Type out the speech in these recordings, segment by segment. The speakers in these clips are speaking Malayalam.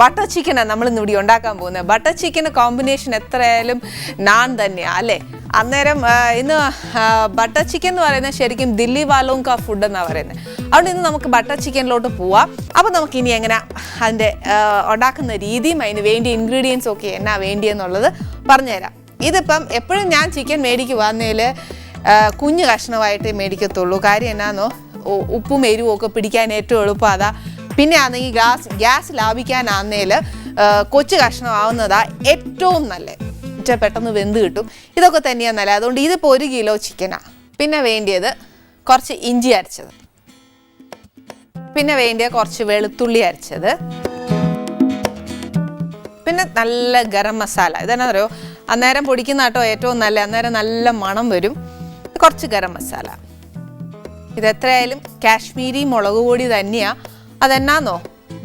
ബട്ടർ ചിക്കനാണ് നമ്മൾ ഇന്നിവിടെ ഉണ്ടാക്കാൻ പോകുന്നത്. ബട്ടർ ചിക്കൻ കോമ്പിനേഷൻ എത്രയായാലും നാൻ തന്നെയാണ് അല്ലേ? അന്നേരം ഇന്ന് ബട്ടർ ചിക്കൻ എന്ന് പറയുന്നത് ശരിക്കും ദില്ലി വാലോങ്ക ഫുഡ് എന്നാണ് പറയുന്നത്. അതുകൊണ്ട് ഇന്ന് നമുക്ക് ബട്ടർ ചിക്കനിലോട്ട് പോവാം. അപ്പോൾ നമുക്ക് ഇനി എങ്ങനെ അതിന്റെ ഉണ്ടാക്കുന്ന രീതിയും അതിന് വേണ്ടി ഇൻഗ്രീഡിയൻസും ഒക്കെ എന്നാ വേണ്ടിയെന്നുള്ളത് പറഞ്ഞുതരാം. ഇതിപ്പം എപ്പോഴും ഞാൻ ചിക്കൻ മേടിക്കുക വന്നതിൽ കുഞ്ഞു കഷ്ണമായിട്ടേ മേടിക്കത്തുള്ളൂ. കാര്യം എന്നാന്നോ? ഉപ്പും എരിവും ഒക്കെ പിടിക്കാൻ ഏറ്റവും എളുപ്പം അതാ പിന്നെ ആണെങ്കിൽ ഗ്യാസ് ഗ്യാസ് ലാഭിക്കാനാന്നേൽ കൊച്ചു കഷ്ണമാവുന്നതാ ഏറ്റവും നല്ലത് പെട്ടെന്ന് വെന്ത് കിട്ടും. ഇതൊക്കെ തന്നെയാണ് നല്ലത് അതുകൊണ്ട് ഇതിപ്പോൾ ഒരു കിലോ ചിക്കനാണ് പിന്നെ വേണ്ടിയത് കുറച്ച് ഇഞ്ചി അരച്ചത്. പിന്നെ വേണ്ടിയ കുറച്ച് വെളുത്തുള്ളി അരച്ചത്. പിന്നെ നല്ല ഗരം മസാല. ഇതെന്നാ പറയുമോ അന്നേരം പൊടിക്കുന്ന കേട്ടോ ഏറ്റവും നല്ല. അന്നേരം നല്ല മണം വരും. കുറച്ച് ഗരം മസാല. ഇതെത്രയായാലും കാശ്മീരി മുളക് പൊടി തന്നെയാണ് അതെന്നാന്നോ?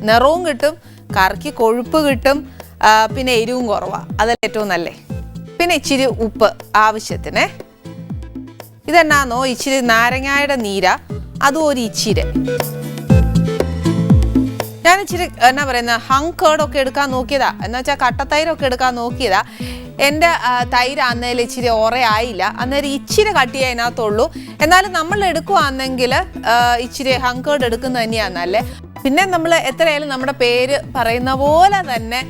നിറവും കിട്ടും കറിക്ക് കൊഴുപ്പ് കിട്ടും പിന്നെ എരിവും കുറവാണ് അതല്ല ഏറ്റവും നല്ലേ? പിന്നെ ഇച്ചിരി ഉപ്പ് ആവശ്യത്തിന്. ഇതെന്നാന്നോ? ഇച്ചിരി നാരങ്ങായുടെ നീര അതും ഒരു ഇച്ചിരി. ഞാൻ ഇച്ചിരി എന്നാ പറയുന്ന ഹങ് കേടൊക്കെ എടുക്കാൻ നോക്കിയതാ. എന്ന് വെച്ചാൽ കട്ടത്തൈരൊക്കെ എടുക്കാൻ നോക്കിയതാ. എന്റെ തൈര് അന്നേരം ഇച്ചിരി ഓറയായില്ല അന്നേരം ഇച്ചിരി കട്ടിയേ അതിനകത്തുള്ളൂ. എന്നാലും നമ്മൾ എടുക്കുവാണെങ്കിൽ ഇച്ചിരി ഹങ്കേർഡ് എടുക്കുന്നത് തന്നെയാണ് നല്ലേ പിന്നെ നമ്മൾ എത്രയായാലും നമ്മുടെ പേര് പറയുന്ന പോലെ തന്നെ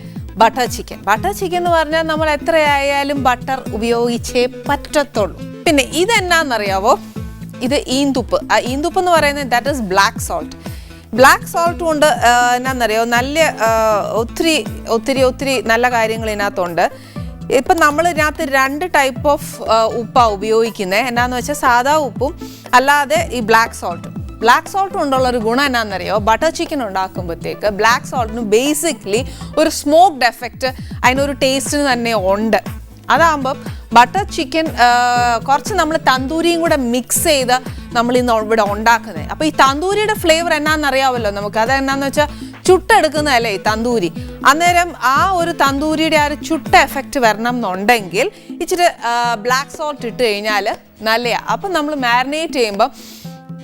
ബട്ടർ ചിക്കൻ. ബട്ടർ ചിക്കൻ എന്ന് പറഞ്ഞാൽ നമ്മൾ എത്രയായാലും ബട്ടർ ഉപയോഗിച്ചേ പറ്റത്തുള്ളൂ. പിന്നെ ഇതെന്നാന്നറിയാവോ? ഇത് ഈന്തുപ്പ്. ആ ഈന്തുപ്പ് എന്ന് പറയുന്നത് that is black salt black salt കൊണ്ട് എന്നാന്നറിയോ? നല്ല ഒത്തിരി ഒത്തിരി ഒത്തിരി നല്ല കാര്യങ്ങൾ ഇതിനകത്തുണ്ട്. ഇപ്പം നമ്മൾ ഇതിനകത്ത് രണ്ട് ടൈപ്പ് ഓഫ് ഉപ്പാണ് ഉപയോഗിക്കുന്നത് എന്നാന്ന് വെച്ചാൽ സാധാ ഉപ്പും അല്ലാതെ ഈ ബ്ലാക്ക് സോൾട്ടും ബ്ലാക്ക് സോൾട്ട് കൊണ്ടുള്ള ഒരു ഗുണം എന്നാണെന്നറിയോ ബട്ടർ ചിക്കൻ ഉണ്ടാക്കുമ്പോഴത്തേക്ക് ബ്ലാക്ക് സോൾട്ടിന് ബേസിക്കലി ഒരു സ്മോക്ക്ഡ് എഫക്റ്റ് അതിനൊരു ടേസ്റ്റിന് തന്നെ ഉണ്ട്. അതാകുമ്പം ബട്ടർ ചിക്കൻ കുറച്ച് നമ്മൾ തന്തൂരിയും കൂടെ മിക്സ് ചെയ്ത് നമ്മൾ ഇന്ന് ഇവിടെ ഉണ്ടാക്കുന്നത് അപ്പോൾ ഈ തന്തൂരിയുടെ ഫ്ലേവർ എന്നാണെന്നറിയാമല്ലോ നമുക്ക്. അത് എന്നാന്ന് വെച്ചാൽ ചുട്ടെടുക്കുന്നതല്ലേ തന്തൂരി? അന്നേരം ആ ഒരു തന്തൂരിയുടെ ആ ഒരു ചുട്ട എഫക്റ്റ് വരണം എന്നുണ്ടെങ്കിൽ ഇച്ചിരി ബ്ലാക്ക് സോൾട്ട് ഇട്ട് കഴിഞ്ഞാൽ നല്ലതാണ് അപ്പം നമ്മൾ മാരിനേറ്റ് ചെയ്യുമ്പം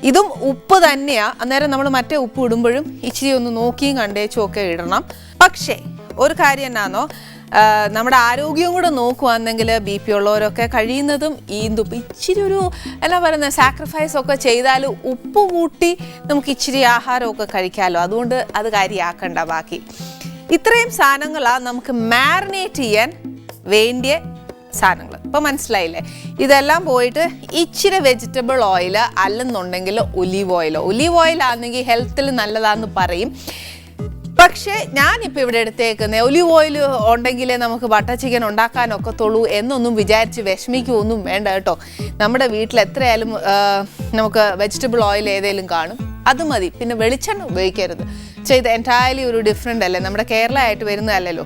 ഇതും ഉപ്പ് തന്നെയാണ് അന്നേരം നമ്മൾ മറ്റേ ഉപ്പ് ഇടുമ്പോഴും ഇച്ചിരി ഒന്ന് നോക്കിയും കണ്ടേച്ചും ഒക്കെ ഇടണം. പക്ഷേ ഒരു കാര്യം എന്നാന്നോ? നമ്മുടെ ആരോഗ്യവും കൂടെ നോക്കുകയാണെങ്കിൽ ബി പി ഉള്ളവരൊക്കെ കഴിയുന്നതും ഈ ഈന്തുപ്പ് ഇച്ചിരി ഒരു എന്നാ പറയുന്നത് സാക്രിഫൈസ് ഒക്കെ ചെയ്താൽ ഉപ്പ് കൂട്ടി നമുക്ക് ഇച്ചിരി ആഹാരമൊക്കെ കഴിക്കാമല്ലോ അതുകൊണ്ട് അത് കാര്യമാക്കണ്ട ബാക്കി. ഇത്രയും സാധനങ്ങളാണ് നമുക്ക് മാരിനേറ്റ് ചെയ്യാൻ വേണ്ടിയ സാധനങ്ങൾ ഇപ്പം മനസ്സിലായില്ലേ? ഇതെല്ലാം പോയിട്ട് ഇച്ചിരി വെജിറ്റബിൾ ഓയിൽ അല്ലെന്നുണ്ടെങ്കിൽ ഒലീവ് ഓയിലോ ഒലീവ് ഓയിൽ ആണെങ്കിൽ ഹെൽത്തിൽ നല്ലതാന്ന് പറയും. പക്ഷേ ഞാനിപ്പോൾ ഇവിടെ എടുത്തേക്കുന്നത് ഒലിവ് ഓയിൽ ഉണ്ടെങ്കിലേ നമുക്ക് ബട്ടർ ചിക്കൻ ഉണ്ടാക്കാനൊക്കത്തുള്ളൂ എന്നൊന്നും വിചാരിച്ച് വിഷമിക്കുകയൊന്നും വേണ്ട കേട്ടോ. നമ്മുടെ വീട്ടിൽ എത്രയായാലും നമുക്ക് വെജിറ്റബിൾ ഓയിൽ ഏതെങ്കിലും കാണും അത് മതി. പിന്നെ വെളിച്ചെണ്ണ ഉപയോഗിക്കരുത്. ഇത് എന്റയർലി ഒരു ഡിഫറെന്റ് അല്ലേ? നമ്മുടെ കേരള ആയിട്ട് വരുന്നതല്ലല്ലോ.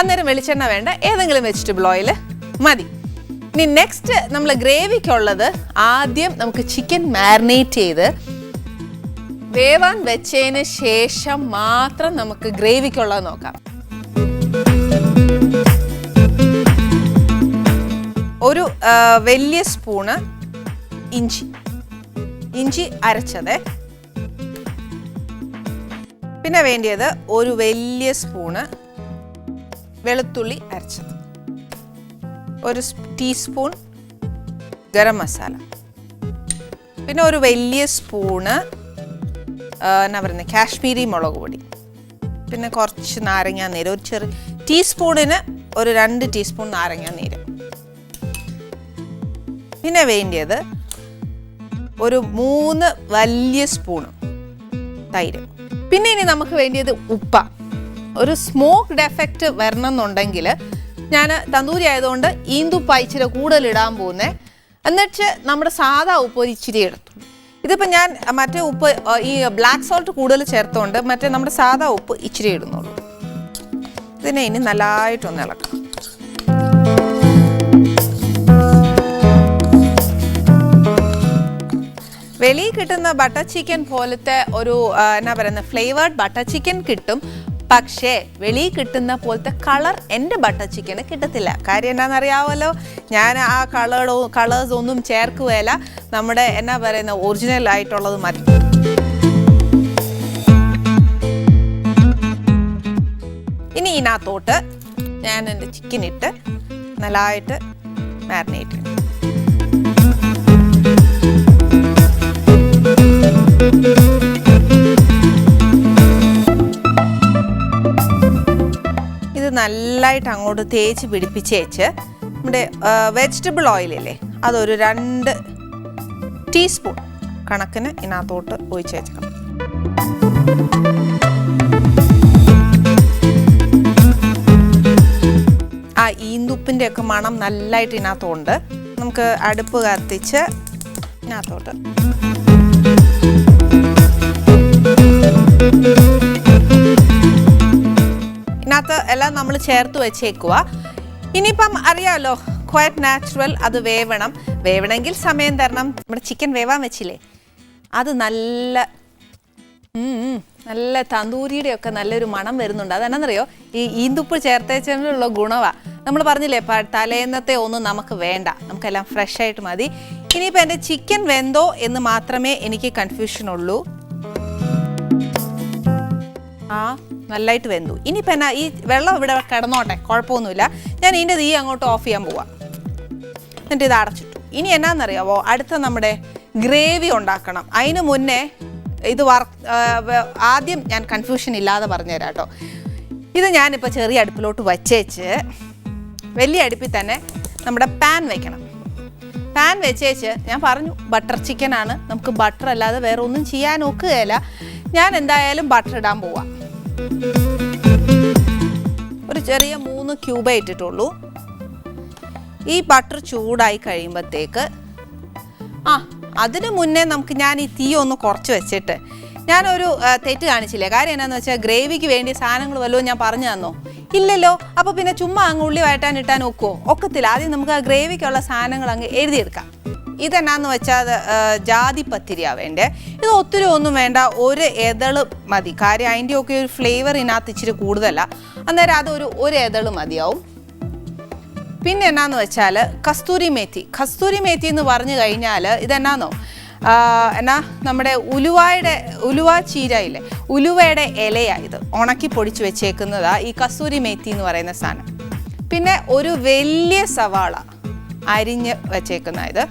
അന്നേരം വെളിച്ചെണ്ണ വേണ്ട ഏതെങ്കിലും വെജിറ്റബിൾ ഓയിൽ മതി. ഇനി നെക്സ്റ്റ് നമ്മൾ ഗ്രേവിക്കുള്ളത് ആദ്യം നമുക്ക് ചിക്കൻ മാരിനേറ്റ് ചെയ്ത് വേവാൻ വെച്ചതിന് ശേഷം മാത്രം നമുക്ക് ഗ്രേവിക്കുള്ളത് നോക്കാം. ഒരു വലിയ സ്പൂണ് ഇഞ്ചി. ഇഞ്ചി അരച്ചത്. പിന്നെ വേണ്ടിയത് ഒരു വലിയ സ്പൂണ് വെളുത്തുള്ളി അരച്ചത്. ഒരു ടീസ്പൂൺ ഗരം മസാല. പിന്നെ ഒരു വലിയ സ്പൂണ് എന്നാ പറയുന്നത് കാശ്മീരി മുളക് പൊടി. പിന്നെ കുറച്ച് നാരങ്ങാ നീര് ഒരു ചെറിയ ടീസ്പൂണിന് ഒരു രണ്ട് ടീസ്പൂൺ നാരങ്ങാ നീര്. പിന്നെ വേണ്ടിയത് ഒരു മൂന്ന് വലിയ സ്പൂണ് തൈര്. പിന്നെ ഇനി നമുക്ക് വേണ്ടിയത് ഉപ്പ. ഒരു സ്മോക്ക്ഡ് എഫക്റ്റ് വരണം എന്നുണ്ടെങ്കിൽ ഞാൻ തന്തൂരി ആയതുകൊണ്ട് ഈന്തുപ്പ ഇച്ചിരി കൂടുതൽ ഇടാൻ പോകുന്നത് എന്നിട്ട് നമ്മുടെ സാധാ ഉപ്പ് ഒരു ഇച്ചിരി എടുത്തു. ഇതിപ്പോൾ ഞാൻ മറ്റേ ഉപ്പ് ഈ ബ്ലാക്ക് സോൾട്ട് കൂടുതൽ ചേർത്തുകൊണ്ട് മറ്റേ നമ്മുടെ സാധാ ഉപ്പ് ഇച്ചിരി ഇടുന്നുള്ളൂ. ഇതിനെ ഇനി നല്ലതായിട്ടൊന്ന് ഇളക്കാം. വെളിയിൽ കിട്ടുന്ന ബട്ടർ ചിക്കൻ പോലത്തെ ഒരു എന്നാ പറയുന്ന ഫ്ലേവേർഡ് ബട്ടർ ചിക്കൻ കിട്ടും. പക്ഷേ വെളിയിൽ കിട്ടുന്ന പോലത്തെ കളർ എന്റെ ബട്ടർ ചിക്കന് കിട്ടത്തില്ല. കാര്യം എന്താണെന്നറിയാമല്ലോ ഞാൻ ആ കളറോ കളേഴ്സ് ഒന്നും ചേർക്കുകയല്ല. നമ്മുടെ എന്നാ പറയുന്ന ഒറിജിനൽ ആയിട്ടുള്ളത് മതി. ഇനി ഇതിനകത്തോട്ട് ഞാൻ എന്റെ ചിക്കൻ ഇട്ട് നല്ലതായിട്ട് മാരിനേറ്റ് ചെയ്യും. നല്ലതായിട്ട് അങ്ങോട്ട് തേച്ച് പിടിപ്പിച്ചേച്ച് നമ്മുടെ വെജിറ്റബിൾ ഓയിലില്ലേ അതൊരു രണ്ട് ടീസ്പൂൺ കണക്കിന് ഇതിനകത്തോട്ട് ഒഴിച്ച് വെച്ചേക്കണം. ആ ഈന്തുപ്പിന്റെ ഒക്കെ മണം നല്ലതായിട്ട് ഇതിനകത്തുണ്ട്. നമുക്ക് അടുപ്പ് കത്തിച്ച് ഇതിനകത്തോട്ട്. ഇതിനകത്ത് എല്ലാം നമ്മൾ ചേർത്ത് വെച്ചേക്കുക ഇനിയിപ്പം അറിയാമല്ലോ ക്വയറ്റ് നാച്ചുറൽ അത് വേവണം. വേവണമെങ്കിൽ സമയം തരണം. നമ്മുടെ ചിക്കൻ വേവാൻ വെച്ചില്ലേ? അത് നല്ല നല്ല തന്തൂരിയുടെ ഒക്കെ നല്ലൊരു മണം വരുന്നുണ്ട്. അതെന്നറിയോ ഈ ഈന്തുപ്പ് ചേർത്തേച്ചുള്ള ഗുണമാണ് നമ്മൾ പറഞ്ഞില്ലേ തലേന്നത്തെ ഒന്നും നമുക്ക് വേണ്ട. നമുക്കെല്ലാം ഫ്രഷ് ആയിട്ട് മതി. ഇനിയിപ്പോൾ എന്റെ ചിക്കൻ വെന്തോ എന്ന് മാത്രമേ എനിക്ക് കൺഫ്യൂഷൻ ഉള്ളൂ. ആ നല്ലതായിട്ട് വെന്തു. ഇനിയിപ്പോൾ എന്നാ ഈ വെള്ളം ഇവിടെ കിടന്നോട്ടെ കുഴപ്പമൊന്നുമില്ല. ഞാൻ ഇതിന്റെ തീ അങ്ങോട്ട് ഓഫ് ചെയ്യാൻ പോവാം. എന്നിട്ട് ഇത് അടച്ചിട്ടു. ഇനി എന്നാന്നറിയാവോ അടുത്ത നമ്മുടെ ഗ്രേവി ഉണ്ടാക്കണം. അതിന് മുന്നേ ഇത് വർ ആദ്യം ഞാൻ കൺഫ്യൂഷൻ ഇല്ലാതെ പറഞ്ഞുതരാം കേട്ടോ. ഇത് ഞാനിപ്പോൾ ചെറിയ അടുപ്പിലോട്ട് വച്ചേച്ച് വലിയ അടുപ്പിൽ തന്നെ നമ്മുടെ പാൻ വയ്ക്കണം പാൻ വെച്ചേച്ച് ഞാൻ പറഞ്ഞു ബട്ടർ ചിക്കനാണ് നമുക്ക് ബട്ടർ അല്ലാതെ വേറെ ഒന്നും ചെയ്യാൻ ഒക്കുകയില്ല. ഞാൻ എന്തായാലും ബട്ടർ ഇടാൻ പോവാം. ഒരു ചെറിയ മൂന്ന് ക്യൂബേ ഇട്ടിട്ടുള്ളൂ. ഈ ബട്ടർ ചൂടായി കഴിയുമ്പോഴത്തേക്ക് ആ അതിനു മുന്നേ നമുക്ക് ഞാൻ ഈ തീ ഒന്ന് കുറച്ച് വെച്ചിട്ട് ഞാനൊരു തെറ്റ് കാണിച്ചില്ലേ? കാര്യം എന്നാന്ന് വെച്ചാൽ ഗ്രേവിക്ക് വേണ്ടി സാധനങ്ങൾ വല്ലതും ഞാൻ പറഞ്ഞു തന്നോ? ഇല്ലല്ലോ അപ്പോൾ പിന്നെ ചുമ്മാ അങ്ങ് ഉള്ളി വഴറ്റാൻ ഇട്ടാൻ ഒക്കുമോ ഒക്കത്തില്ല. ആദ്യം നമുക്ക് ആ ഗ്രേവിക്കുള്ള സാധനങ്ങൾ അങ്ങ് എഴുതിയെടുക്കാം. ഇതെന്നാന്ന് വെച്ചാൽ ജാതി പത്തിരിയാ വേണ്ടേ. ഇത് ഒത്തിരി ഒന്നും വേണ്ട ഒരു എതൾ മതി. കാര്യം അതിന്റെ ഒക്കെ ഒരു ഫ്ലേവർ ഇതിനകത്ത് ഇച്ചിരി കൂടുതലാണ് അന്നേരം അതൊരു ഒരു എതൾ മതിയാവും. പിന്നെ എന്നാന്ന് വെച്ചാൽ കസ്തൂരി മേത്തി. കസ്തൂരി മേത്തി എന്ന് പറഞ്ഞു കഴിഞ്ഞാൽ ഇതെന്നാന്നോ? എന്നാ നമ്മുടെ ഉലുവായുടെ ഉലുവ ചീരയില്ലേ ഉലുവയുടെ ഇലയാണ് ഇത്. ഉണക്കി പൊടിച്ച് വെച്ചേക്കുന്നതാണ് ഈ കസ്തൂരി മേത്തി എന്ന് പറയുന്ന സാധനം പിന്നെ ഒരു വലിയ സവാള. അരിഞ്ഞ് വെച്ചേക്കുന്ന ഇത്.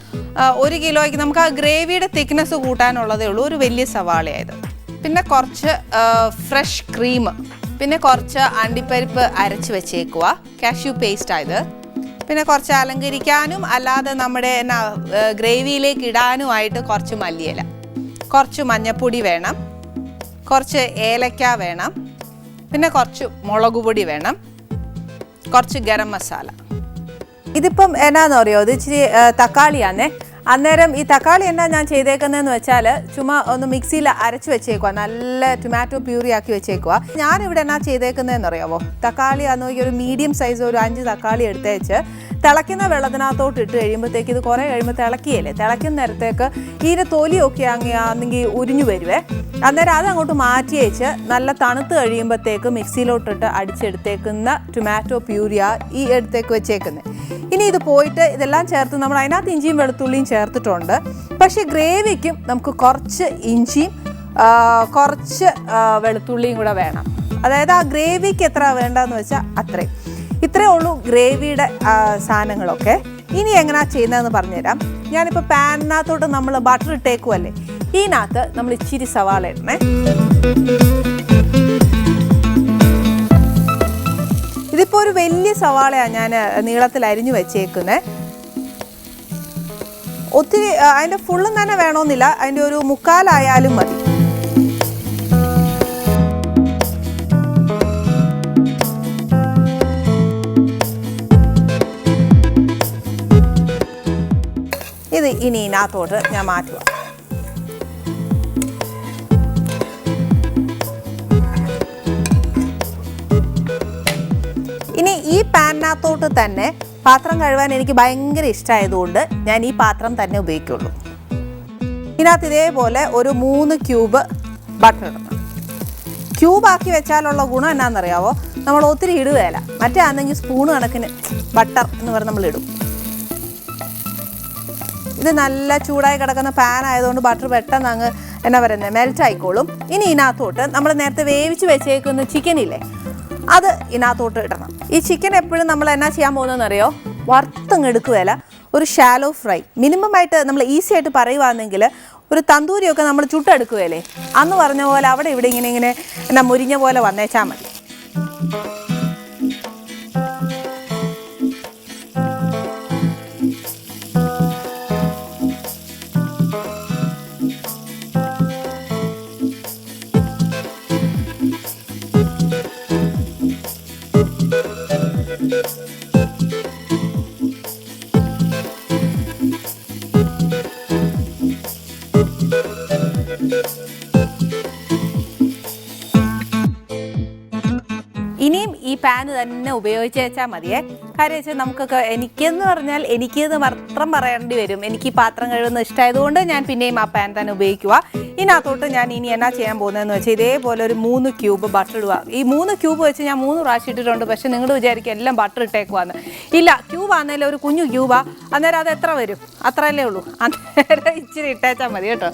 ഒരു കിലോയ്ക്ക് നമുക്ക് ആ ഗ്രേവിയുടെ തിക്നെസ് കൂട്ടാനുള്ളതേ ഉള്ളൂ. ഒരു വലിയ സവാളയായത്. പിന്നെ കുറച്ച് ഫ്രഷ് ക്രീം. പിന്നെ കുറച്ച് അണ്ടിപ്പരിപ്പ് അരച്ച് വെച്ചേക്കുക കാഷ്യൂ പേസ്റ്റ് ആയത് പിന്നെ കുറച്ച് അലങ്കരിക്കാനും അല്ലാതെ നമ്മുടെ എന്നാ ഗ്രേവിയിലേക്ക് ഇടാനുമായിട്ട് കുറച്ച് മല്ലിയില. കുറച്ച് മഞ്ഞപ്പൊടി വേണം. കുറച്ച് ഏലക്ക വേണം. പിന്നെ കുറച്ച് മുളക് പൊടി വേണം. കുറച്ച് ഗരം മസാല. ഇതിപ്പം എന്നാന്ന് അറിയോ? ഇത് ഇച്ചിരി തക്കാളിയാന്നേ. അന്നേരം ഈ തക്കാളി എന്നാ ഞാൻ ചെയ്തേക്കുന്നതെന്ന് വെച്ചാൽ ചുമ്മാ ഒന്ന് മിക്സിയിൽ അരച്ച് വെച്ചേക്കുക നല്ല ടൊമാറ്റോ പ്യൂറി ആക്കി വെച്ചേക്കുക ഞാനിവിടെ എന്നാ ചെയ്തേക്കുന്നതെന്ന് അറിയാമോ തക്കാളി അന്ന് ഒരു മീഡിയം സൈസ് ഒരു അഞ്ച് തക്കാളി എടുത്തേച്ച് തിളയ്ക്കുന്ന വെള്ളത്തിനകത്തോട്ട് ഇട്ട് കഴിയുമ്പോഴത്തേക്ക് ഇത് കുറേ കഴിയുമ്പോൾ തിളക്കിയല്ലേ? തിളയ്ക്കുന്ന നേരത്തേക്ക് ഇതിന്റെ തൊലിയൊക്കെ അങ്ങ് ആണെങ്കിൽ ഉരിഞ്ഞു വരുവേ. അന്നേരം അത് അങ്ങോട്ട് മാറ്റി വെച്ച് നല്ല തണുത്ത് കഴിയുമ്പോഴത്തേക്ക് മിക്സിയിലോട്ടിട്ട് അടിച്ചെടുത്തേക്കുന്ന ടൊമാറ്റോ പ്യൂരിയ ഈ എടുത്തേക്ക് വെച്ചേക്കുന്നത് ഇനി ഇത് പോയിട്ട് ഇതെല്ലാം ചേർത്ത് നമ്മൾ അതിനകത്ത് ഇഞ്ചിയും വെളുത്തുള്ളിയും ചേർത്തിട്ടുണ്ട്. പക്ഷേ ഗ്രേവിക്കും നമുക്ക് കുറച്ച് ഇഞ്ചിയും കുറച്ച് വെളുത്തുള്ളിയും കൂടെ വേണം. അതായത് ആ ഗ്രേവിക്ക് എത്ര വേണ്ടതെന്ന് വെച്ചാൽ അത്രയും. ഇത്രയേ ഉള്ളൂ ഗ്രേവിയുടെ സാധനങ്ങളൊക്കെ. ഇനി എങ്ങനെയാ ചെയ്യുന്നതെന്ന് പറഞ്ഞുതരാം. ഞാനിപ്പോൾ പാനിനകത്തോട്ട് നമ്മൾ ബട്ടർ ഇട്ടേക്കുമല്ലേ ഇതിനകത്ത് നമ്മൾ ഇച്ചിരി സവാള ഇടണേ. ഇതിപ്പോൾ ഒരു വലിയ സവാളയാണ് ഞാൻ നീളത്തിൽ അരിഞ്ഞു വെച്ചേക്കുന്നത് ഒത്തിരി അതിന്റെ ഫുള്ളും തന്നെ വേണമെന്നില്ല അതിന്റെ ഒരു മുക്കാലായാലും മതി. ഇനി ഇതിനകത്തോട്ട് ഞാൻ മാറ്റുക ഇനി ഈ പാനിനകത്തോട്ട് തന്നെ പാത്രം കഴുകാൻ എനിക്ക് ഭയങ്കര ഇഷ്ടമായതുകൊണ്ട് ഞാൻ ഈ പാത്രം തന്നെ ഉപയോഗിക്കുള്ളൂ. ഇതിനകത്ത് ഇതേപോലെ ഒരു മൂന്ന് ക്യൂബ് ബട്ടർ ഇടണം. ക്യൂബാക്കി വെച്ചാലുള്ള ഗുണം എന്നാണെന്നറിയാവോ നമ്മൾ ഒത്തിരി ഇടുകയില്ല മറ്റേ ആണെങ്കിൽ സ്പൂൺ കണക്കിന് ബട്ടർ എന്ന് പറഞ്ഞ് നമ്മൾ ഇടും. ഇത് നല്ല ചൂടായി കിടക്കുന്ന പാൻ ആയതുകൊണ്ട് ബട്ടർ പെട്ടെന്ന് അങ്ങ് എന്നാ പറയുന്നത് മെൽറ്റ് ആയിക്കോളും. ഇനി ഇതിനകത്തോട്ട് നമ്മൾ നേരത്തെ വേവിച്ച് വെച്ചേക്കുന്ന ചിക്കൻ ഇല്ലേ അത് ഇതിനകത്തോട്ട് ഇടണം. ഈ ചിക്കൻ എപ്പോഴും നമ്മൾ എന്നാ ചെയ്യാൻ പോകുന്നതെന്നറിയോ? വറുത്തങ്ങ് എടുക്കുകയല്ല ഒരു ഷാലോ ഫ്രൈ മിനിമം ആയിട്ട് നമ്മൾ ഈസി ആയിട്ട് പറയുവാണെങ്കിൽ ഒരു തന്തൂരിയൊക്കെ നമ്മൾ ചുട്ടെടുക്കുകയല്ലേ? അന്ന് പറഞ്ഞ പോലെ അവിടെ ഇവിടെ ഇങ്ങനെ ഇങ്ങനെ എന്നാ മുരിഞ്ഞ പോലെ വന്നേച്ചാൽ മതി. ഈ പാന് തന്നെ ഉപയോഗിച്ച് വെച്ചാൽ മതിയേ. കാര്യം വെച്ചാൽ നമുക്കൊക്കെ എനിക്കെന്ന് പറഞ്ഞാൽ എനിക്ക് മാത്രം പറയേണ്ടി വരും. എനിക്ക് ഈ പാത്രം കഴുകുന്ന ഇഷ്ടമായതുകൊണ്ട് ഞാൻ പിന്നെയും ആ പാൻ തന്നെ ഉപയോഗിക്കുക ഇതിനകത്തോട്ട് ഞാൻ ഇനി എന്നാ ചെയ്യാൻ പോകുന്നതെന്ന് വെച്ചാൽ ഇതേപോലെ ഒരു മൂന്ന് ക്യൂബ് ബട്ടർ ഇടുക ഈ മൂന്ന് ക്യൂബ് വെച്ച് ഞാൻ മൂന്ന് പ്രാവശ്യം ഇട്ടിട്ടുണ്ട്. പക്ഷെ നിങ്ങൾ വിചാരിക്കും എല്ലാം ബട്ടർ ഇട്ടേക്കുവാന്ന്. ഇല്ല ക്യൂബ് ആണെങ്കിലും ഒരു കുഞ്ഞു ക്യൂബാ അന്നേരം അത് എത്ര വരും? അത്രയല്ലേ ഉള്ളൂ. അന്നേരം ഇച്ചിരി ഇട്ടേച്ചാൽ മതി കേട്ടോ.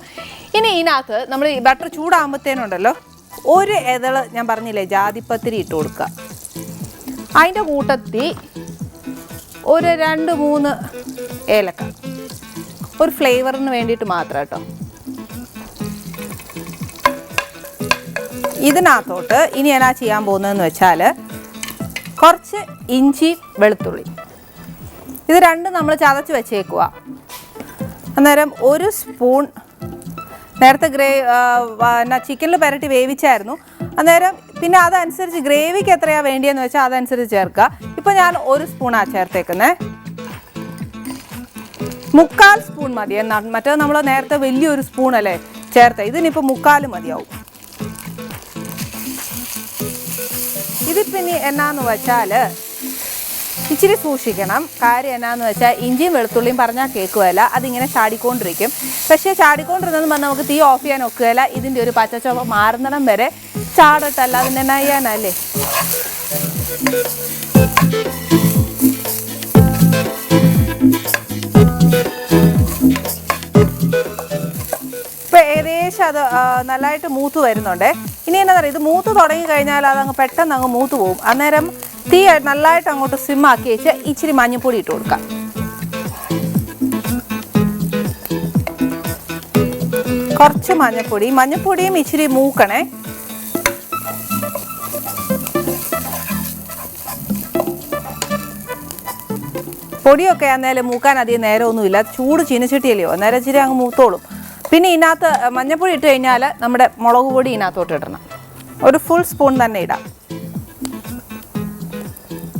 ഇനി ഇതിനകത്ത് നമ്മൾ ഈ ബട്ടർ ചൂടാകുമ്പോഴത്തേനുണ്ടല്ലോ ഒരു ഇതൾ ഞാൻ പറഞ്ഞില്ലേ ജാതിപ്പത്തിരി ഇട്ട് കൊടുക്കുക. അതിന്റെ കൂട്ടത്തിൽ ഒരു രണ്ട് മൂന്ന് ഏലക്ക. ഒരു ഫ്ലേവറിന് വേണ്ടിയിട്ട് മാത്രം കേട്ടോ. ഇതിനകത്തോട്ട് ഇനി എന്നാ ചെയ്യാൻ പോകുന്നതെന്ന് വെച്ചാൽ കുറച്ച് ഇഞ്ചി വെളുത്തുള്ളി. ഇത് രണ്ടും നമ്മൾ ചതച്ച് വെച്ചേക്കുക അന്നേരം ഒരു സ്പൂൺ നേരത്തെ ഗ്രേ എന്നാ ചിക്കനിൽ പുരട്ടി വേവിച്ചായിരുന്നു. അന്നേരം പിന്നെ അതനുസരിച്ച് ഗ്രേവിക്ക് എത്രയാണ് വേണ്ടിയെന്ന് വെച്ചാൽ അതനുസരിച്ച് ചേർക്കുക. ഇപ്പം ഞാൻ ഒരു സ്പൂണാണ് ചേർത്തേക്കുന്നത് മുക്കാൽ സ്പൂൺ മതി. എന്നാണ് മറ്റേത് നമ്മൾ നേരത്തെ വലിയൊരു സ്പൂൺ അല്ലേ ചേർത്ത. ഇതിനിപ്പോൾ മുക്കാൽ മതിയാവും. ഇതിപ്പിനി എന്നാന്ന് വെച്ചാൽ ഇച്ചിരി സൂക്ഷിക്കണം. കാര്യം എന്നാന്ന് വെച്ചാൽ ഇഞ്ചിയും വെളുത്തുള്ളിയും പറഞ്ഞാൽ കേൾക്കുകയല്ല. അതിങ്ങനെ ചാടിക്കൊണ്ടിരിക്കും. പക്ഷേ ചാടിക്കൊണ്ടിരുന്നതെന്ന് പറഞ്ഞാൽ നമുക്ക് തീ ഓഫ് ചെയ്യാൻ ഒക്കുകയില്ല. ഇതിന്റെ ഒരു പച്ചച്ചോപ്പ് മാറുന്നിടം വരെ ചാടട്ടല്ല അതിനെ നയ്യാനല്ലേ? ഇപ്പൊ ഏകദേശം അത് നല്ലതായിട്ട് മൂത്ത് വരുന്നുണ്ടേ. ഇനി എന്നാ പറയുക ഇത് മൂത്ത് തുടങ്ങി കഴിഞ്ഞാൽ അതങ്ങ് പെട്ടെന്ന് അങ്ങ് മൂത്ത് പോകും. അന്നേരം തീ നല്ലതായിട്ട് അങ്ങോട്ട് സിമ്മാക്കി വെച്ച് ഇച്ചിരി മഞ്ഞൾപ്പൊടി ഇട്ട് കൊടുക്കാം. കുറച്ച് മഞ്ഞൾപ്പൊടി മഞ്ഞൾപ്പൊടിയും ഇച്ചിരി മൂക്കണേ. പൊടിയൊക്കെ അന്നേരം മൂക്കാൻ അധികം നേരമൊന്നുമില്ല. ചൂട് ചീനച്ചട്ടിയല്ലയോ? അന്നേരം ഇച്ചിരി അങ്ങ് മൂത്തോളും. പിന്നെ ഇതിനകത്ത് മഞ്ഞൾപ്പൊടി ഇട്ട് കഴിഞ്ഞാൽ നമ്മുടെ മുളക് പൊടി ഇതിനകത്തോട്ട് ഇടണം. ഒരു ഫുൾ സ്പൂൺ തന്നെ ഇടാം.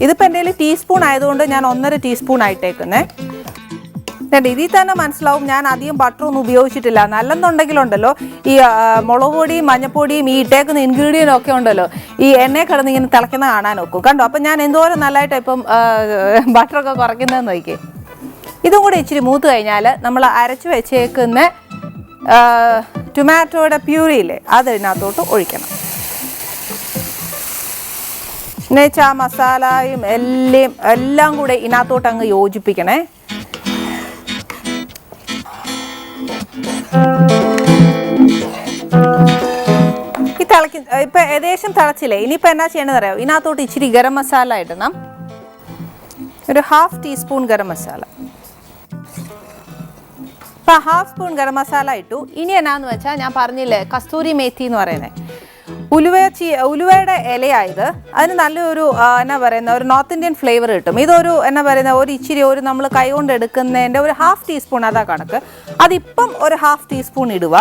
ഇതിപ്പോൾ എന്റെ കയ്യിൽ ടീസ്പൂൺ ആയതുകൊണ്ട് ഞാൻ ഒന്നര ടീസ്പൂൺ ആയിട്ടേക്കുന്നേ. എന്നിട്ട് ഇതിൽ തന്നെ മനസ്സിലാവും ഞാൻ അധികം ബട്ടർ ഒന്നും ഉപയോഗിച്ചിട്ടില്ല. നല്ലെന്നുണ്ടെങ്കിലുണ്ടല്ലോ ഈ മുളക് പൊടിയും മഞ്ഞപ്പൊടിയും ഈ ഇട്ടേക്കുന്ന ഇൻഗ്രീഡിയന്റ് ഒക്കെ ഉണ്ടല്ലോ ഈ എണ്ണയെ കിടന്ന് ഇങ്ങനെ തിളയ്ക്കുന്ന കാണാൻ നോക്കും കണ്ടോ? അപ്പം ഞാൻ എന്തോരം നല്ലതായിട്ട് ഇപ്പം ബട്ടറൊക്കെ കുറയ്ക്കുന്നതെന്ന് നോക്കിക്കേ ഇതും കൂടി ഇച്ചിരി മൂത്ത് കഴിഞ്ഞാൽ നമ്മൾ അരച്ച് വെച്ചേക്കുന്ന ടൊമാറ്റോയുടെ പ്യൂരിയില്ലേ അതിനകത്തോട്ട് ഒഴിക്കണം. എന്നുവെച്ചാൽ മസാലയും എല്ലാം എല്ലാം കൂടെ ഇതിനകത്തോട്ട് അങ്ങ് യോജിപ്പിക്കണേ. ഈ തിളക്കി ഇപ്പൊ ഏകദേശം തിളച്ചില്ലേ? ഇനിയിപ്പോ എന്നാ ചെയ്യണമെന്ന് അറിയാം? ഇതിനകത്തോട്ട് ഇച്ചിരി ഗരം മസാല ഇടണം. ഒരു ഹാഫ് ടീസ്പൂൺ ഗരം മസാല. ഇപ്പൊ ഹാഫ് സ്പൂൺ ഗരം മസാല ഇട്ടു. ഇനി എന്നാന്ന് വെച്ചാൽ ഞാൻ പറഞ്ഞില്ലേ കസ്തൂരി മേത്തി എന്ന് പറയുന്നത് ഉലുവ ചീ ഉലുവയുടെ ഇലയായത്. അതിന് നല്ലൊരു എന്നാ പറയുന്ന ഒരു നോർത്ത് ഇന്ത്യൻ ഫ്ലേവർ കിട്ടും. ഇതൊരു എന്നാ പറയുന്ന ഒരു ഇച്ചിരി ഒരു നമ്മൾ കൈകൊണ്ട് എടുക്കുന്നതിന്റെ ഒരു ഹാഫ് ടീസ്പൂൺ അതാ കണക്ക്. അതിപ്പം ഒരു ഹാഫ് ടീസ്പൂൺ ഇടുക.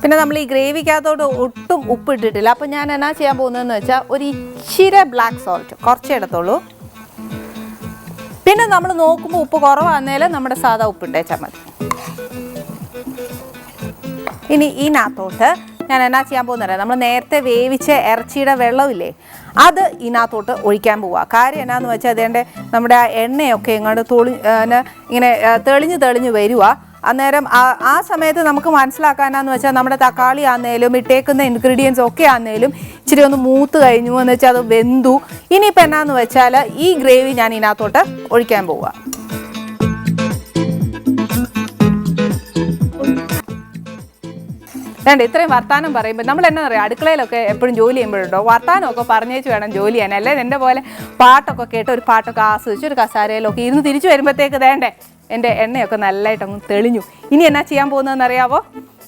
പിന്നെ നമ്മൾ ഈ ഗ്രേവിക്കകത്തോട്ട് ഒട്ടും ഉപ്പ് ഇട്ടിട്ടില്ല. അപ്പം ഞാൻ എന്നാ ചെയ്യാൻ പോകുന്നതെന്ന് വെച്ചാൽ ഒരു ഇച്ചിരി ബ്ലാക്ക് സോൾട്ട് കുറച്ചേ ഇടത്തുള്ളൂ. പിന്നെ നമ്മൾ നോക്കുമ്പോൾ ഉപ്പ് കുറവാന്നേൽ നമ്മുടെ സാധാ ഉപ്പ് ഇട്ടേച്ചാൽ മതി. ഇനി ഇതിനകത്തോട്ട് ഞാൻ എന്നാ ചെയ്യാൻ പോകുന്നത് നമ്മൾ നേരത്തെ വേവിച്ച ഇറച്ചിയുടെ വെള്ളമില്ലേ അത് ഇതിനകത്തോട്ട് ഒഴിക്കാൻ പോവുക കാര്യം എന്നാന്ന് വെച്ചാൽ അതേണ്ട നമ്മുടെ ആ എണ്ണയൊക്കെ ഇങ്ങോട്ട് തൊളി ഇങ്ങനെ തെളിഞ്ഞ് തെളിഞ്ഞ് വരുക അന്നേരം ആ സമയത്ത് നമുക്ക് മനസ്സിലാക്കാനാന്ന് വെച്ചാൽ നമ്മുടെ തക്കാളി ആണെങ്കിലും ഇട്ടേക്കുന്ന ഇൻഗ്രീഡിയൻസ് ഒക്കെ ആണെങ്കിലും ഇച്ചിരി ഒന്ന് മൂത്ത് കഴിഞ്ഞു എന്ന് വെച്ചാൽ അത് വെന്തു. ഇനിയിപ്പോൾ എന്നാന്ന് വെച്ചാൽ ഈ ഗ്രേവി ഞാൻ ഇതിനകത്തോട്ട് ഒഴിക്കാൻ പോവുക വേണ്ട ഇത്രയും വർത്താനം പറയുമ്പോൾ നമ്മൾ എന്നാ പറയാം അടുക്കളയിലൊക്കെ എപ്പോഴും ജോലി ചെയ്യുമ്പോഴുണ്ടോ? വർത്താനമൊക്കെ പറഞ്ഞേച്ച് വേണം ജോലി ചെയ്യാൻ. അല്ലേ? എന്റെ പോലെ പാട്ടൊക്കെ കേട്ട് ഒരു പാട്ടൊക്കെ ആസ്വദിച്ച് ഒരു കസാരയിലൊക്കെ ഇരുന്ന് തിരിച്ചു വരുമ്പോഴത്തേക്ക് വേണ്ടേ? എന്റെ എണ്ണയൊക്കെ നല്ലതായിട്ടൊന്ന് തെളിഞ്ഞു. ഇനി എന്നാ ചെയ്യാൻ പോകുന്നതെന്ന് അറിയാവോ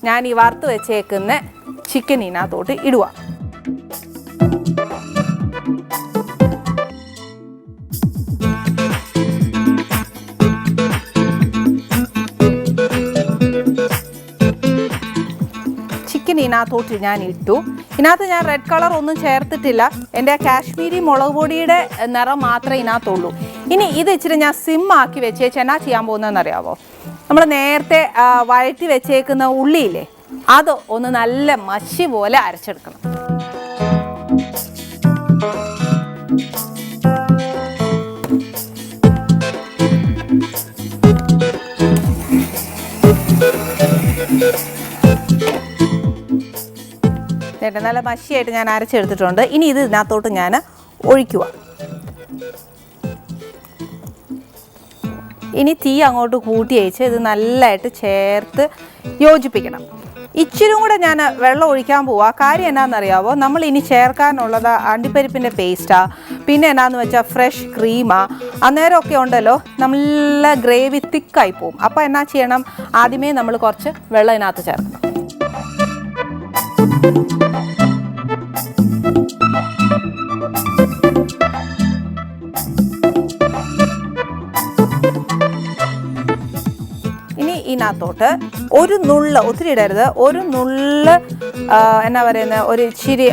ഞാൻ ഈ വറുത്ത് വെച്ചേക്കുന്ന ചിക്കൻ ഇതിനകത്തോട്ട് ഇടുക ഇതിനകത്തോട്ട് ഞാൻ ഇട്ടു. ഇതിനകത്ത് ഞാൻ റെഡ് കളർ ഒന്നും ചേർത്തിട്ടില്ല. എന്റെ കാശ്മീരി മുളക് പൊടിയുടെ നിറം മാത്രമേ ഇതിനകത്തുള്ളൂ. ഇനി ഇത് ഇച്ചിരി ഞാൻ സിം ആക്കി വെച്ചേച്ച് എന്നാ ചെയ്യാൻ പോകുന്നതെന്ന് അറിയാവോ നമ്മൾ നേരത്തെ വഴറ്റി വെച്ചേക്കുന്ന ഉള്ളിയില്ലേ അത് ഒന്ന് നല്ല മഷി പോലെ അരച്ചെടുക്കണം. എന്നിട്ട് നല്ല മഷിയായിട്ട് ഞാൻ അരച്ചെടുത്തിട്ടുണ്ട്. ഇനി ഇത് ഇതിനകത്തോട്ട് ഞാൻ ഒഴിക്കുക. ഇനി തീ അങ്ങോട്ട് കൂട്ടി അയച്ച് ഇത് നല്ലതായിട്ട് ചേർത്ത് യോജിപ്പിക്കണം. ഇച്ചിരി കൂടെ ഞാൻ വെള്ളം ഒഴിക്കാൻ പോവാ. കാര്യം എന്നാണെന്നറിയാവോ നമ്മൾ ഇനി ചേർക്കാനുള്ളത് അണ്ടിപ്പരിപ്പിന്റെ പേസ്റ്റാ പിന്നെ എന്നാന്ന് വെച്ചാൽ ഫ്രഷ് ക്രീമാ അന്നേരമൊക്കെ ഉണ്ടല്ലോ നല്ല ഗ്രേവി തിക്കായി പോവും. അപ്പോൾ എന്നാ ചെയ്യണം? ആദ്യമേ നമ്മൾ കുറച്ച് വെള്ളം ഇതിനകത്ത് ചേർക്കണം. ഇനി ഇതിനകത്തോട്ട് ഒരു നുള്ള ഒത്തിരി ഇടരുത്. ഒരു നുള്ള എന്നാ പറയുന്നത് ഒരു ഇച്ചിരി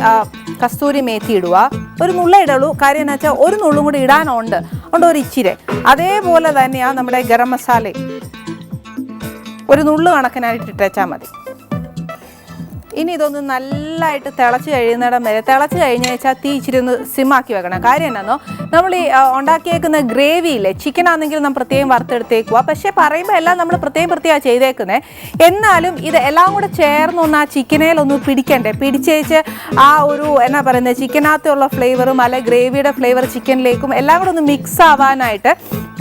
കസ്തൂരി മേത്തി ഇടുക. ഒരു നുള്ള ഇടുള്ളൂ. കാര്യം എന്ന് വെച്ചാൽ ഒരു നുള്ളും കൂടി ഇടാനുണ്ട്. ഉണ്ട് ഒരു ഇച്ചിരി. അതേപോലെ തന്നെയാണ് നമ്മുടെ ഗരം മസാല. ഒരു നുള്ളു കണക്കിനായിട്ട് ഇട്ടേച്ചാൽ മതി. ഇനി ഇതൊന്ന് നല്ലതായിട്ട് തിളച്ച് കഴിയുന്നിടം വരെ തിളച്ച് കഴിഞ്ഞ് വെച്ചാൽ തീ ഇച്ചിരി ഒന്ന് സിമ്മാക്കി വെക്കണം. കാര്യം എന്നാന്നോ? നമ്മൾ ഈ ഉണ്ടാക്കിയേക്കുന്ന ഗ്രേവിയില്ലേ ചിക്കൻ ആണെങ്കിലും നമ്മൾ പ്രത്യേകം വറുത്തെടുത്തേക്കുക പക്ഷേ പറയുമ്പോൾ എല്ലാം നമ്മൾ പ്രത്യേകം പ്രത്യേകം ചെയ്തേക്കുന്നത് എന്നാലും ഇത് എല്ലാം കൂടെ ചേർന്നൊന്ന് ആ ചിക്കനേലൊന്ന് പിടിക്കണ്ടേ? പിടിച്ചേച്ച് ആ ഒരു എന്നാ പറയുന്നത് ചിക്കനകത്തുള്ള ഫ്ലേവറും അല്ലെ ഗ്രേവിയുടെ ഫ്ലേവർ ചിക്കനിലേക്കും എല്ലാം കൂടെ ഒന്ന് മിക്സ് ആവാനായിട്ട്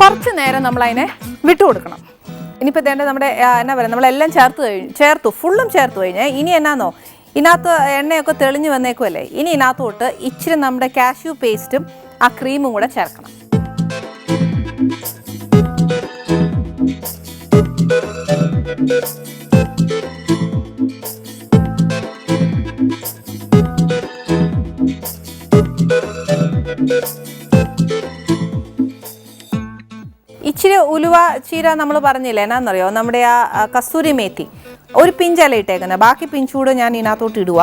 കുറച്ച് നേരം നമ്മൾ അതിനെ വിട്ടുകൊടുക്കണം. ഇനിയിപ്പോൾ ഇതേണ്ട നമ്മുടെ എന്നാ പറയുക നമ്മളെല്ലാം ചേർത്ത് കഴിഞ്ഞു ചേർത്തു ഫുള്ളും ചേർത്ത് കഴിഞ്ഞാൽ ഇനി എന്നാന്നോ? ഇതിനകത്ത് എണ്ണയൊക്കെ തെളിഞ്ഞു വന്നേക്കുമല്ലേ ഇനി ഇതിനകത്തോട്ട് ഇച്ചിരി നമ്മുടെ കാഷ്യൂ പേസ്റ്റും ആ ക്രീമും കൂടെ ചേർക്കണം. ചീര നമ്മൾ പറഞ്ഞില്ല എന്നാന്നറിയോ? നമ്മുടെ ആ കസ്തൂരി മേത്തി. ഒരു പിഞ്ചല ഇട്ടേക്കുന്നത് ബാക്കി പിഞ്ചൂട് ഞാൻ ഇതിനകത്തോട്ട് ഇടുക.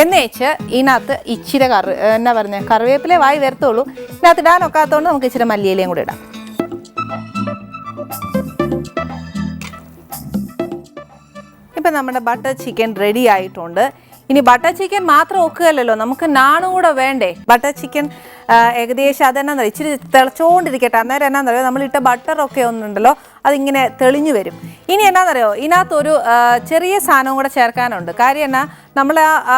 എന്നുവെച്ച് ഇതിനകത്ത് ഇച്ചിരി കറി എന്നാ പറഞ്ഞ കറിവേപ്പിലെ വായി വരത്തുള്ളൂ. ഇതിനകത്ത് ഇടാനൊക്കാത്തതുകൊണ്ട് നമുക്ക് ഇച്ചിരി മല്ലിയിലയും കൂടെ ഇടാം. ഇപ്പം നമ്മുടെ ബട്ടർ ചിക്കൻ റെഡി ആയിട്ടുണ്ട്. ഇനി ബട്ടർ ചിക്കൻ മാത്രം ഒക്കുകയല്ലോ നമുക്ക് നാണും കൂടെ വേണ്ടേ? ബട്ടർ ചിക്കൻ ഏകദേശം അതെന്നാ ഇച്ചിരി തിളച്ചുകൊണ്ടിരിക്കട്ടെ അന്നേരം എന്നാന്നറിയോ? നമ്മളിട്ട ബട്ടറൊക്കെ ഒന്നുണ്ടല്ലോ അതിങ്ങനെ തെളിഞ്ഞു വരും. ഇനി എന്നാന്നറിയോ? ഇതിനകത്തൊരു ചെറിയ സാധനവും കൂടെ ചേർക്കാനുണ്ട്. കാര്യം എന്നാ നമ്മൾ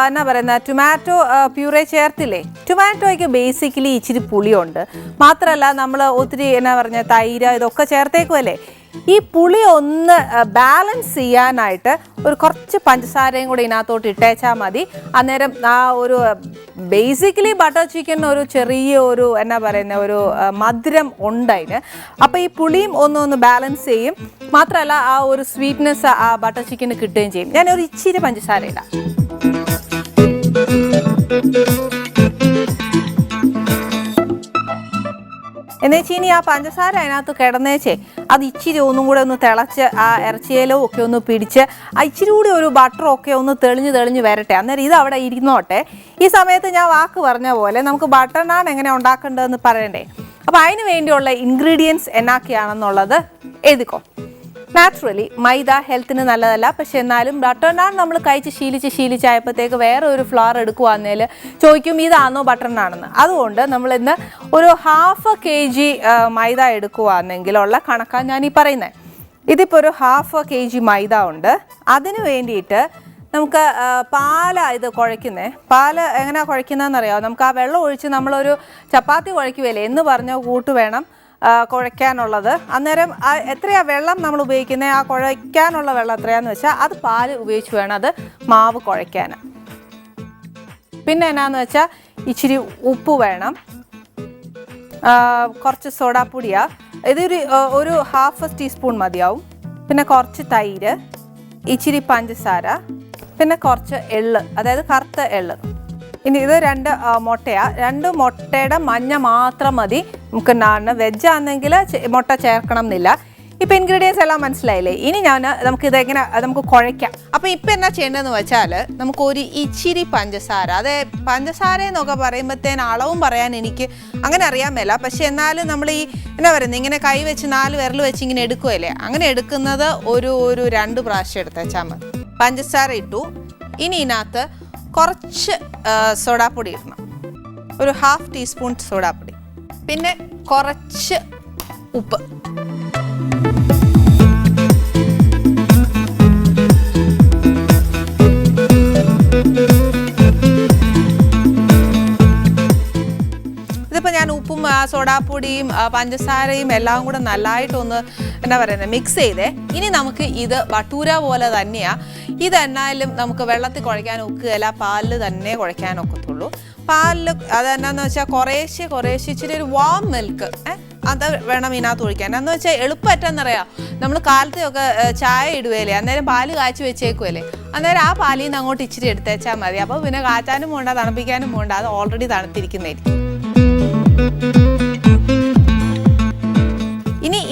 എന്നാ പറയുന്ന ടൊമാറ്റോ പ്യൂറേ ചേർത്തില്ലേ? ടൊമാറ്റോയ്ക്ക് ബേസിക്കലി ഇച്ചിരി പുളിയുണ്ട്. മാത്രമല്ല നമ്മൾ ഒത്തിരി എന്നാ പറഞ്ഞ തൈര് ഇതൊക്കെ ചേർത്തേക്കുമല്ലേ ഈ പുളി ഒന്ന് ബാലൻസ് ചെയ്യാനായിട്ട് ഒരു കുറച്ച് പഞ്ചസാരയും കൂടി ഇതിനകത്തോട്ട് ഇട്ടേച്ചാൽ മതി. അന്നേരം ആ ഒരു ബേസിക്കലി ബട്ടർ ചിക്കൻ ഒരു ചെറിയ ഒരു എന്നാ പറയുന്ന ഒരു മധുരം ഉണ്ട് അതിന്. അപ്പോൾ ഈ പുളിയും ഒന്ന് ഒന്ന് ബാലൻസ് ചെയ്യും. മാത്രമല്ല ആ ഒരു സ്വീറ്റ്നെസ് ആ ബട്ടർ ചിക്കന് കിട്ടുകയും ചെയ്യും. ഞാൻ ഒരു ഇച്ചിരി പഞ്ചസാര ഇടാം. എന്നുവെച്ച് ഇനി ആ പഞ്ചസാര അതിനകത്ത് കിടന്നേച്ചേ. അത് ഇച്ചിരി ഒന്നും കൂടെ ഒന്ന് തിളച്ച് ആ ഇറച്ചിയിലോ ഒക്കെ ഒന്ന് പിടിച്ച് ഇച്ചിരി കൂടി ഒരു ബട്ടറും ഒക്കെ ഒന്ന് തെളിഞ്ഞ് തെളിഞ്ഞ് വരട്ടെ. അന്നേരം ഇത് അവിടെ ഇരുന്നോട്ടെ. ഈ സമയത്ത് ഞാൻ വാക്ക് പറഞ്ഞ പോലെ നമുക്ക് ബട്ടർ നാൻ എങ്ങനെ ഉണ്ടാക്കേണ്ടതെന്ന് പറയണ്ടേ? അപ്പോൾ അതിന് വേണ്ടിയുള്ള ഇൻഗ്രീഡിയൻസ് എന്നൊക്കെയാണെന്നുള്ളത് എഴുതിക്കോ. നാച്ചുറലി മൈദ ഹെൽത്തിന് നല്ലതല്ല. പക്ഷെ എന്നാലും ബട്ടർ നാൻ നമ്മൾ കഴിച്ച് ശീലിച്ച് ശീലിച്ചായപ്പോഴത്തേക്ക് വേറെ ഒരു ഫ്ലവർ എടുക്കുവാന്നേൽ ചോദിക്കും ഇതാണോ ബട്ടർ നാണെന്ന് അതുകൊണ്ട് നമ്മൾ ഇന്ന് ഒരു ഹാഫ് കെ ജി മൈദ എടുക്കുവാണെങ്കിലുള്ള കണക്കാണ് ഞാൻ ഈ പറയുന്നത് ഇതിപ്പോൾ ഒരു ഹാഫ് കെ ജി മൈദ ഉണ്ട്. അതിന് വേണ്ടിയിട്ട് നമുക്ക് പാല ഇത് കുഴയ്ക്കുന്നേ. പാൽ എങ്ങനെയാണ് കുഴയ്ക്കുന്നതെന്ന് അറിയാമോ നമുക്ക് ആ വെള്ളം ഒഴിച്ച് നമ്മളൊരു ചപ്പാത്തി കുഴയ്ക്കുമല്ലേ എന്ന് പറഞ്ഞ കൂട്ട് വേണം. കുഴയ്ക്കാനുള്ളത്. അന്നേരം എത്രയാണ് എത്രയാ വെള്ളം നമ്മൾ ഉപയോഗിക്കുന്നത് ആ കുഴയ്ക്കാനുള്ള വെള്ളം എത്രയാന്ന് വെച്ചാൽ അത് പാൽ ഉപയോഗിച്ച് വേണം അത് മാവ് കുഴയ്ക്കാൻ. പിന്നെ എന്നാന്ന് വെച്ചാൽ ഇച്ചിരി ഉപ്പ് വേണം. കുറച്ച് സോഡാപ്പൊടിയാ. ഇതൊരു ഒരു ഹാഫ് ടീസ്പൂൺ മതിയാവും. പിന്നെ കുറച്ച് തൈര് ഇച്ചിരി പഞ്ചസാര പിന്നെ കുറച്ച് എള്ള് അതായത് കറുത്ത എള്ള്. ഇനി ഇത് രണ്ട് മുട്ടയാണ് മുട്ടയാ. രണ്ട് മുട്ടയുടെ മഞ്ഞ മാത്രം മതി. നമുക്ക് നാണ് വെജ് ആണെങ്കിൽ മുട്ട ചേർക്കണം എന്നില്ല. ഇപ്പം ഇൻഗ്രീഡിയൻസ് എല്ലാം മനസ്സിലായില്ലേ? ഇനി ഞാൻ നമുക്ക് ഇതെങ്ങനെ നമുക്ക് കുഴയ്ക്കാം. അപ്പോൾ ഇപ്പം എന്നാ ചെയ്യേണ്ടതെന്ന് വെച്ചാൽ നമുക്ക് ഒരു ഇച്ചിരി പഞ്ചസാര. അതെ പഞ്ചസാര എന്നൊക്കെ പറയുമ്പോഴത്തേന് അളവും പറയാൻ എനിക്ക് അങ്ങനെ അറിയാൻ മേല. പക്ഷെ എന്നാലും നമ്മൾ ഈ എന്നാ പറയുന്നത് ഇങ്ങനെ കൈ വെച്ച് നാല് വിരൽ വെച്ച് ഇങ്ങനെ എടുക്കുമല്ലേ അങ്ങനെ എടുക്കുന്നത് ഒരു ഒരു രണ്ട് പ്രാവശ്യം എടുത്തേച്ചാൽ മതി. പഞ്ചസാര ഇട്ടു. ഇനി ഇതിനകത്ത് കുറച്ച് സോഡാപ്പൊടി ഇടണം. ഒരു ഹാഫ് ടീസ്പൂൺ സോഡാപ്പൊടി. പിന്നെ കുറച്ച് ഉപ്പ്. ഇതിപ്പോൾ ഞാൻ ഉപ്പും സോഡാപ്പൊടിയും പഞ്ചസാരയും എല്ലാം കൂടെ നല്ലതായിട്ടൊന്ന് എന്താ പറയുന്നത് മിക്സ് ചെയ്തേ. ഇനി നമുക്ക് ഇത് ബട്ടൂര പോലെ തന്നെയാണ് ഇതെന്നാലും നമുക്ക് വെള്ളത്തിൽ കുഴയ്ക്കാൻ ഒക്കുകയല്ല പാലിൽ തന്നെ കുഴയ്ക്കാൻ ഒക്കത്തുള്ളൂ. പാലിൽ അതെന്നാന്ന് വെച്ചാൽ കുറേശ്ശെ കുറേശ്ശെ ഇച്ചിരി ഒരു വാം മിൽക്ക് അത് വേണം ഇതിനകത്ത് ഒഴിക്കാൻ. എന്ന് വെച്ചാൽ എളുപ്പമറ്റെന്നറിയാം. നമ്മൾ കാലത്തെയൊക്കെ ചായ ഇടുകയല്ലേ അന്നേരം പാൽ കാച്ചി വെച്ചേക്കുമല്ലേ അന്നേരം ആ പാലിൽ നിന്ന് അങ്ങോട്ട് ഇച്ചിരി എടുത്തേച്ചാൽ മതി. അപ്പോൾ പിന്നെ കാച്ചാനും പോകണ്ട തണുപ്പിക്കാനും പോകണ്ട അത് ഓൾറെഡി തണുത്തിരിക്കുന്നതായിരിക്കും.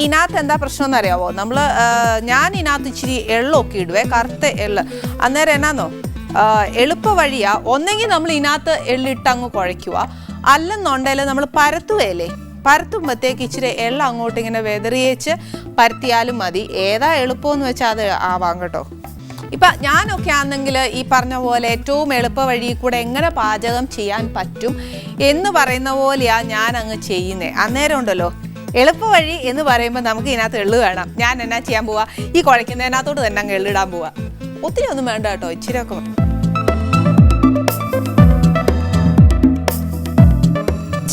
ഇതിനകത്ത് എന്താ പ്രശ്നം എന്ന് നമ്മൾ ഞാൻ ഇതിനകത്ത് ഇച്ചിരി എള്ളൊക്കെ ഇടുവേ കറുത്ത എള്ള്. അന്നേരം എന്നാന്നോ? എളുപ്പ വഴിയാ ഒന്നെങ്കിൽ നമ്മൾ ഇതിനകത്ത് എള്ളിട്ട് അങ്ങ് കുഴയ്ക്കുക. അല്ലെന്നുണ്ടെങ്കിൽ നമ്മൾ പരത്തുകയല്ലേ? പരത്തുമ്പോഴത്തേക്ക് ഇച്ചിരി എള്ള അങ്ങോട്ട് ഇങ്ങനെ വെതറിയേച്ച് പരത്തിയാലും മതി. ഏതാ എളുപ്പമെന്ന് വെച്ചാൽ അത് ആവാം കേട്ടോ. ഇപ്പൊ ഞാനൊക്കെ ആണെങ്കിൽ ഈ പറഞ്ഞ പോലെ ഏറ്റവും എളുപ്പ വഴി കൂടെ എങ്ങനെ പാചകം ചെയ്യാൻ പറ്റും എന്ന് പറയുന്ന പോലെയാ ഞാൻ അങ്ങ് ചെയ്യുന്നത് അന്നേരം ഉണ്ടല്ലോ എളുപ്പ വഴി എന്ന് പറയുമ്പോൾ നമുക്ക് ഇതിനകത്ത് എള്ളു വേണം. ഞാൻ എന്നാ ചെയ്യാൻ പോവാ? ഈ കുഴയ്ക്കുന്നതിനകത്തോട്ട് തന്നെ അങ്ങ് എള്ളിടാൻ പോവാ. ഒത്തിരി ഒന്നും വേണ്ട കേട്ടോ ഇച്ചിരി ഒക്കെ.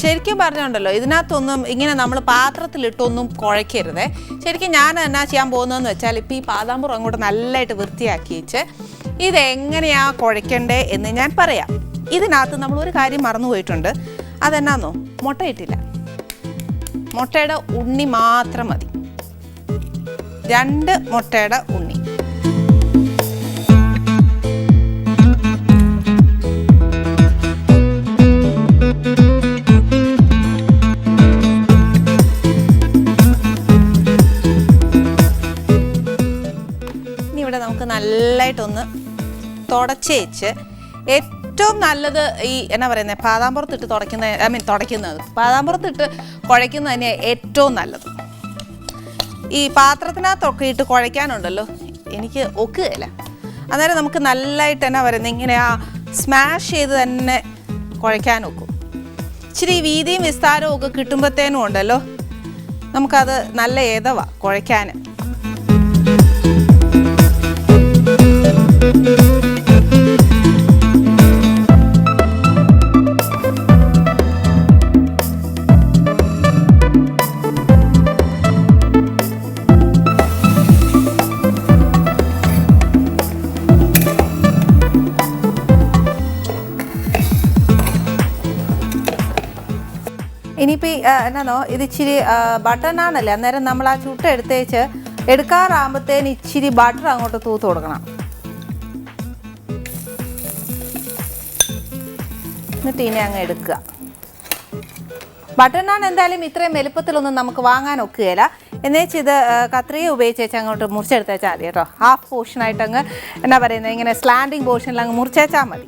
ശരിക്കും പറഞ്ഞുണ്ടല്ലോ ഇതിനകത്തൊന്നും ഇങ്ങനെ നമ്മൾ പാത്രത്തിലിട്ടൊന്നും കുഴയ്ക്കരുതേ. ശരിക്കും ഞാൻ എന്നാ ചെയ്യാൻ പോകുന്നതെന്ന് വെച്ചാൽ ഇപ്പം ഈ പാതാമ്പുറം അങ്ങോട്ട് നല്ലതായിട്ട് വൃത്തിയാക്കി വെച്ച് ഇതെങ്ങനെയാ കുഴയ്ക്കണ്ടേ എന്ന് ഞാൻ പറയാം. ഇതിനകത്ത് നമ്മൾ ഒരു കാര്യം മറന്നുപോയിട്ടുണ്ട്. അതെന്നാന്നോ? മുട്ടയിട്ടില്ല. മുട്ടയുടെ ഉണ്ണി മാത്രം മതി. രണ്ട് മുട്ടയുടെ ഉണ്ണി. ഇനി ഇവിടെ നമുക്ക് നല്ലതായിട്ടൊന്ന് തുടച്ചേച്ച് ഏറ്റവും നല്ലത് ഈ എന്നാ പറയുന്നത് പാതാമ്പുറത്തിട്ട് തുടയ്ക്കുന്ന ഐ മീൻ തുടയ്ക്കുന്നത് പാതാമ്പുറത്തിട്ട് കുഴയ്ക്കുന്നത് തന്നെ ഏറ്റവും നല്ലത്. ഈ പാത്രത്തിനകത്തൊക്കെ ഇട്ട് കുഴയ്ക്കാനുണ്ടല്ലോ എനിക്ക് ഒക്കുകയില്ല. അന്നേരം നമുക്ക് നല്ലതായിട്ട് എന്നാ പറയുന്നത് ഇങ്ങനെ ആ സ്മാഷ് ചെയ്ത് തന്നെ കുഴയ്ക്കാൻ ഒക്കും. ഇച്ചിരി വീതിയും വിസ്താരവും ഒക്കെ കിട്ടുമ്പോഴത്തേനും ഉണ്ടല്ലോ നമുക്കത് നല്ല ഏതവാ കുഴയ്ക്കാൻ. ഇനിയിപ്പോൾ എന്നാന്നോ ഇത് ഇച്ചിരി ബട്ടൺ ആണല്ലേ? അന്നേരം നമ്മൾ ആ ചുട്ട് എടുത്തേച്ച് എടുക്കാറാകുമ്പോഴത്തേന് ഇച്ചിരി ബട്ടർ അങ്ങോട്ട് തൂത്ത് കൊടുക്കണം. എന്നിട്ട് ഇനി അങ്ങ് എടുക്കുക. ബട്ടൺ നാൻ എന്തായാലും ഇത്രയും വലുപ്പത്തിലൊന്നും നമുക്ക് വാങ്ങാൻ ഒക്കുകയില്ല. എന്നേച്ച് ഇത് കത്രിക ഉപയോഗിച്ച് അങ്ങോട്ട് മുറിച്ചെടുത്തേച്ചാൽ മതി കേട്ടോ. ഹാഫ് പോർഷനായിട്ട് അങ്ങ് എന്നാ പറയുന്നത് ഇങ്ങനെ സ്ലാൻഡിങ് പോർഷനിൽ അങ്ങ് മുറിച്ചേച്ചാൽ മതി.